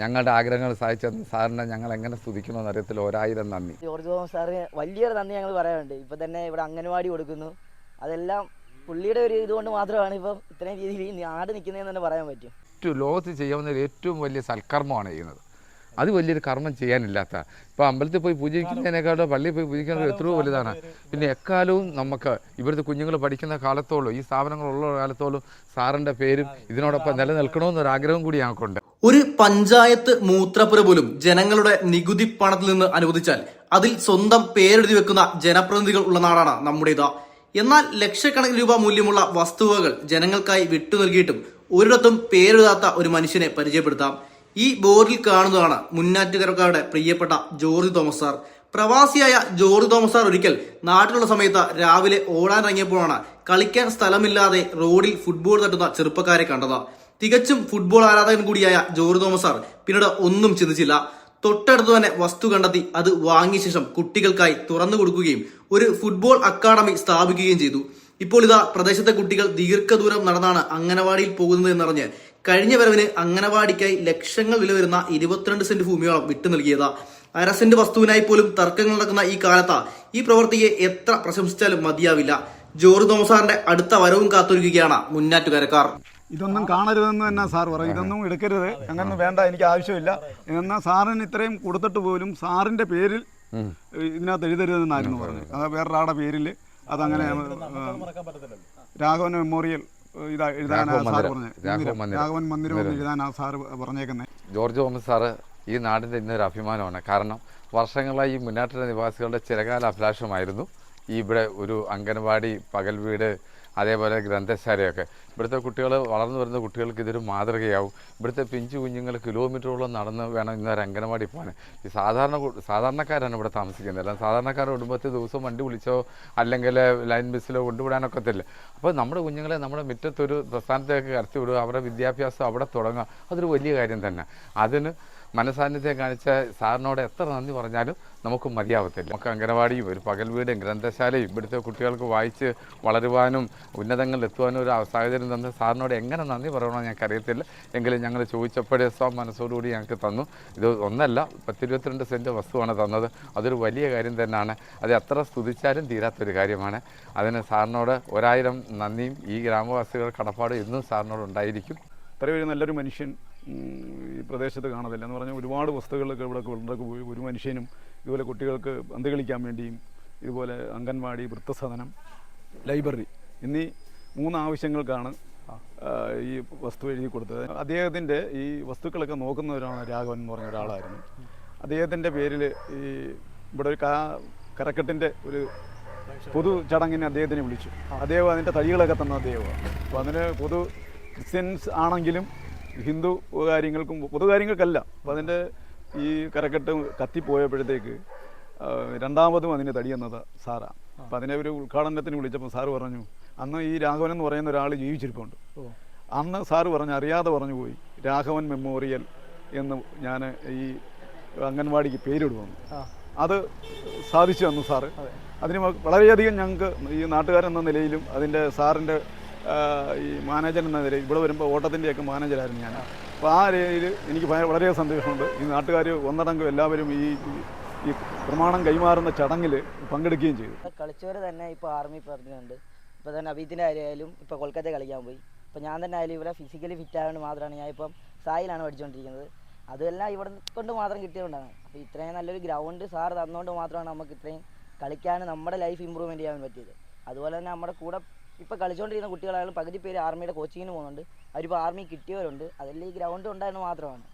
ഞങ്ങളുടെ ആഗ്രഹങ്ങൾ സാധിച്ചത് സാറിനെ ഞങ്ങൾ എങ്ങനെ സ്തുതിക്കണമെന്ന് അറിയത്തില്ല ഒരായിരം നന്ദി. ജോർജ് തോമസ് സാറിന് വലിയൊരു നന്ദി ഞങ്ങൾ പറയാനുണ്ട് ഇപ്പം തന്നെ ഇവിടെ അംഗൻവാടി കൊടുക്കുന്നു. അതെല്ലാം പുള്ളിയുടെ ഒരു ഇതുകൊണ്ട് മാത്രമാണ് ഇപ്പം ഇത്രയും രീതിയിൽ ആട് നിൽക്കുന്നതെന്ന് തന്നെ പറയാൻ പറ്റും. ഏറ്റവും ലോകത്ത് ചെയ്യാവുന്ന ഏറ്റവും വലിയ സൽക്കർമ്മമാണ് ചെയ്യുന്നത്. അത് വലിയൊരു കർമ്മം ചെയ്യാനില്ലാത്ത. ഇപ്പോൾ അമ്പലത്തിൽ പോയി പൂജിക്കുന്നതിനേക്കാളോ പള്ളിയിൽ പോയി പൂജിക്കുന്നത് എത്രയോ വലുതാണ്. പിന്നെ എക്കാലവും നമുക്ക് ഇവിടുത്തെ കുഞ്ഞുങ്ങൾ പഠിക്കുന്ന കാലത്തോളം ഈ സ്ഥാപനങ്ങളുള്ള കാലത്തോളം സാറിന്റെ പേരും ഇതിനോടൊപ്പം നിലനിൽക്കണമെന്നൊരു ആഗ്രഹം കൂടി ഞങ്ങൾക്കുണ്ട്. ഒരു പഞ്ചായത്ത് മൂത്രപ്പുര പോലും ജനങ്ങളുടെ നികുതി പണത്തിൽ നിന്ന് അനുവദിച്ചാൽ അതിൽ സ്വന്തം പേരെഴുതി വെക്കുന്ന ജനപ്രതിനിധികൾ ഉള്ള നാടാണ് നമ്മുടേത്. എന്നാൽ ലക്ഷക്കണക്കിന് രൂപ മൂല്യമുള്ള വസ്തുവകൾ ജനങ്ങൾക്കായി വിട്ടു നൽകിയിട്ടും ഒരിടത്തും പേരെഴുതാത്ത ഒരു മനുഷ്യനെ പരിചയപ്പെടുത്താം. ഈ ബോർഡിൽ കാണുന്നതാണ് മുന്നാറ്റുകരക്കാരുടെ പ്രിയപ്പെട്ട ജോർജ് തോമസ് സാർ. പ്രവാസിയായ ജോർജ് തോമസ് സാർ ഒരിക്കൽ നാട്ടിലുള്ള സമയത്ത് രാവിലെ ഓടാൻ ഇറങ്ങിയപ്പോഴാണ് കളിക്കാൻ സ്ഥലമില്ലാതെ റോഡിൽ ഫുട്ബോൾ തട്ടുന്ന ചെറുപ്പക്കാരെ കണ്ടത്. തികച്ചും ഫുട്ബോൾ ആരാധകൻ കൂടിയായ ജോർജ് തോമസ് സാർ പിന്നീട് ഒന്നും ചിന്തിച്ചില്ല. തൊട്ടടുത്ത് തന്നെ വസ്തു കണ്ടെത്തി അത് വാങ്ങിയ ശേഷം കുട്ടികൾക്കായി തുറന്നു കൊടുക്കുകയും ഒരു ഫുട്ബോൾ അക്കാദമി സ്ഥാപിക്കുകയും ചെയ്തു. ഇപ്പോൾ ഇതാ പ്രദേശത്തെ കുട്ടികൾ ദീർഘദൂരം നടന്നാണ് അംഗനവാടിയിൽ പോകുന്നത് എന്നറിഞ്ഞ് കഴിഞ്ഞ വരവിന് അംഗനവാടിക്കായി ലക്ഷങ്ങൾ വില വരുന്ന ഇരുപത്തിരണ്ട് സെന്റ് ഭൂമിയോളം വിട്ടു നൽകിയതാ. അരസെന്റ് വസ്തുവിനായി പോലും തർക്കങ്ങൾ നടക്കുന്ന ഈ കാലത്ത് ഈ പ്രവൃത്തിയെ എത്ര പ്രശംസിച്ചാലും മതിയാവില്ല. ജോർജ് തോമസാറിന്റെ അടുത്ത വരവും കാത്തൊരുക്കുകയാണ് മുന്നാറ്റുകരക്കാർ. ഇതൊന്നും കാണരുതെന്ന് തന്നെ സാർ പറയും. ഇതൊന്നും എടുക്കരുത്. അങ്ങനെ വേണ്ട എനിക്ക് ആവശ്യമില്ല. എന്നാൽ സാറിന് ഇത്രയും കൊടുത്തിട്ട് പോലും സാറിന്റെ പേരിൽ ഇതിനകത്ത് എഴുതരുതെന്നായിരുന്നു പറഞ്ഞത്. അത് വേറൊരാളുടെ പേരിൽ അതങ്ങനെ രാഘവൻ മെമ്മോറിയൽ ഇതാ എഴുതാനാ രാഘവൻ സാർ. പറഞ്ഞത്. രാഘവൻ മന്ദിരം. എഴുതാനാ സാർ പറഞ്ഞേക്കുന്നത് ജോർജ് തോമസ് സാറ് ഈ നാടിന്റെ ഇന്നൊരു അഭിമാനമാണ്. കാരണം വർഷങ്ങളായി ഈ മുന്നാട്ടിലെ നിവാസികളുടെ ചിരകാല അഭിലാഷമായിരുന്നു. ഇവിടെ ഒരു അംഗൻവാടി പകൽ വീട് അതേപോലെ ഗ്രന്ഥശാലയൊക്കെ. ഇവിടുത്തെ കുട്ടികൾ വളർന്നു വരുന്ന കുട്ടികൾക്ക് ഇതൊരു മാതൃകയാവും. ഇവിടുത്തെ പിഞ്ചു കുഞ്ഞുങ്ങൾ കിലോമീറ്ററോളം നടന്ന് വേണം ഇന്നൊരു അംഗനവാടി പോകാൻ. ഈ സാധാരണ സാധാരണക്കാരാണ് ഇവിടെ താമസിക്കുന്നത്. അല്ല സാധാരണക്കാരുടെ കുടുംബത്തിൽ ദിവസം വണ്ടി വിളിച്ചോ അല്ലെങ്കിൽ ലൈൻ ബസ്സിലോ കൊണ്ടുവിടാനൊക്കെ തല്ല അപ്പോൾ നമ്മുടെ കുഞ്ഞുങ്ങളെ നമ്മുടെ മുറ്റത്തൊരു പ്രസ്ഥാനത്തേക്ക് കടത്തി വിടുക അവരുടെ വിദ്യാഭ്യാസം അവിടെ തുടങ്ങുക അതൊരു വലിയ കാര്യം തന്നെ. അതിന് മനസാന്നിധ്യം കാണിച്ച സാറിനോട് എത്ര നന്ദി പറഞ്ഞാലും നമുക്ക് മതിയാവത്തില്ല. നമുക്ക് അംഗനവാടിയും ഒരു പകൽ വീടും ഗ്രന്ഥശാലയും ഇവിടുത്തെ കുട്ടികൾക്ക് വായിച്ച് വളരുവാനും ഉന്നതങ്ങളിൽ എത്തുവാനും ഒരു സാഹചര്യം തന്ന സാറിനോട് എങ്ങനെ നന്ദി പറയണമെന്ന് ഞങ്ങൾക്ക് അറിയത്തില്ല. എങ്കിലും ഞങ്ങൾ ചോദിച്ചപ്പോഴേ സ്വ മനസ്സോടുകൂടി ഞങ്ങൾക്ക് തന്നു. ഇത് ഒന്നല്ല പത്തിരുപത്തിരണ്ട് സെന്റ് വസ്തുവാണ് തന്നത്. അതൊരു വലിയ കാര്യം തന്നെയാണ്. അത് എത്ര സ്തുതിച്ചാലും തീരാത്തൊരു കാര്യമാണ്. അതിന് സാറിനോട് ഒരായിരം നന്ദിയും ഈ ഗ്രാമവാസികൾ കടപ്പാട് എന്നും സാറിനോട് ഉണ്ടായിരിക്കും. ഇത്ര ഒരു നല്ലൊരു മനുഷ്യൻ ഈ പ്രദേശത്ത് കാണത്തില്ല. എന്ന് പറഞ്ഞാൽ ഒരുപാട് വസ്തുക്കളൊക്കെ ഇവിടെ കൊണ്ടൊക്കെ പോയി ഒരു മനുഷ്യനും ഇതുപോലെ കുട്ടികൾക്ക് പന്ത് കളിക്കാൻ വേണ്ടിയും ഇതുപോലെ അംഗൻവാടി വൃത്തസദനം ലൈബ്രറി എന്നീ മൂന്ന് ആവശ്യങ്ങൾക്കാണ് ഈ വസ്തു എഴുതി കൊടുത്തത്. അദ്ദേഹത്തിന്റെ ഈ വസ്തുക്കളൊക്കെ നോക്കുന്ന ഒരാളാണ് രാഘവൻ എന്ന് പറഞ്ഞ ഒരാളായിരുന്നു. അദ്ദേഹത്തിന്റെ പേരിൽ ഈ ഇവിടെ ഒരു കാ കരക്കെട്ടിന്റെ ഒരു പൊതു ചടങ്ങിന് അദ്ദേഹത്തിനെ വിളിച്ചു. അദ്ദേഹം അതിന്റെ തടികളൊക്കെ തന്ന അദ്ദേഹമാണ്. അപ്പോൾ അതിന് പൊതു ക്രിസ്ത്യൻസ് ആണെങ്കിലും ഹിന്ദു കാര്യങ്ങൾക്കും പൊതുകാര്യങ്ങൾക്കല്ല. അപ്പോൾ അതിന്റെ ഈ കരക്കെട്ട് കത്തിപ്പോയപ്പോഴത്തേക്ക് രണ്ടാമതും അതിനെ തടി എന്നത് സാറാണ് അപ്പം അതിനെ ഒരു ഉദ്ഘാടനത്തിന് വിളിച്ചപ്പോൾ സാറ് പറഞ്ഞു അന്ന് ഈ രാഘവൻ എന്ന് പറയുന്ന ഒരാൾ ജീവിച്ചിരിപ്പുണ്ട്. അന്ന് സാറ് പറഞ്ഞു അറിയാതെ പറഞ്ഞു പോയി രാഘവൻ മെമ്മോറിയൽ എന്ന് ഞാൻ ഈ അംഗൻവാടിക്ക് പേരിടുവന്നു അത് സാധിച്ചു തന്നു സാറ്. അതിന് വളരെയധികം ഞങ്ങൾക്ക് ഈ നാട്ടുകാരെന്ന നിലയിലും അതിന്റെ സാറിന്റെ ഈ മാനേജർ എന്ന നിലയിൽ ഇവിടെ വരുമ്പോൾ ഓട്ടത്തിന്റെയൊക്കെ മാനേജറായിരുന്നു ഞാൻ. അപ്പോൾ ആ രീതിയിൽ എനിക്ക് വളരെ സന്തോഷമുണ്ട്. ഈ നാട്ടുകാർ ഒന്നടങ്കം എല്ലാവരും ഈ ഈ- പ്രമാണം കൈമാറുന്ന ചടങ്ങിൽ പങ്കെടുക്കുകയും ചെയ്തു. കളിച്ചവർ തന്നെ ഇപ്പോൾ ആർമി പറഞ്ഞിട്ടുണ്ട് ഇപ്പോൾ തന്നെ അബീത്തിന്റെ ആയാലും ഇപ്പോൾ കൊൽക്കത്ത കളിക്കാൻ പോയി. ഇപ്പോൾ ഞാൻ തന്നെ ആയാലും ഇവിടെ ഫിസിക്കലി ഫിറ്റ് ആയതുകൊണ്ട് മാത്രമാണ് ഞാൻ ഇപ്പം സായിലാണ് പഠിച്ചുകൊണ്ടിരിക്കുന്നത് അതെല്ലാം ഇവിടെ കൊണ്ട് മാത്രം കിട്ടിയതുകൊണ്ടാണ്. അപ്പോൾ ഇത്രയും നല്ലൊരു ഗ്രൗണ്ട് സാർ തന്നുകൊണ്ട് മാത്രമാണ് നമുക്ക് ഇത്രയും കളിക്കാൻ നമ്മുടെ ലൈഫ് ഇമ്പ്രൂവ്മെന്റ് ചെയ്യാൻ പറ്റിയത്. അതുപോലെ തന്നെ നമ്മുടെ കൂടെ ഇപ്പോൾ കളിച്ചുകൊണ്ടിരിക്കുന്ന കുട്ടികളായാലും പകുതി പേര് ആർമിയുടെ കോച്ചിങ്ങിന് പോകുന്നുണ്ട്. അവരിപ്പോൾ ആർമി കിട്ടിയവരുണ്ട്. അതെല്ലാം ഈ ഗ്രൗണ്ട് ഉണ്ടായിരുന്നു മാത്രമാണ്.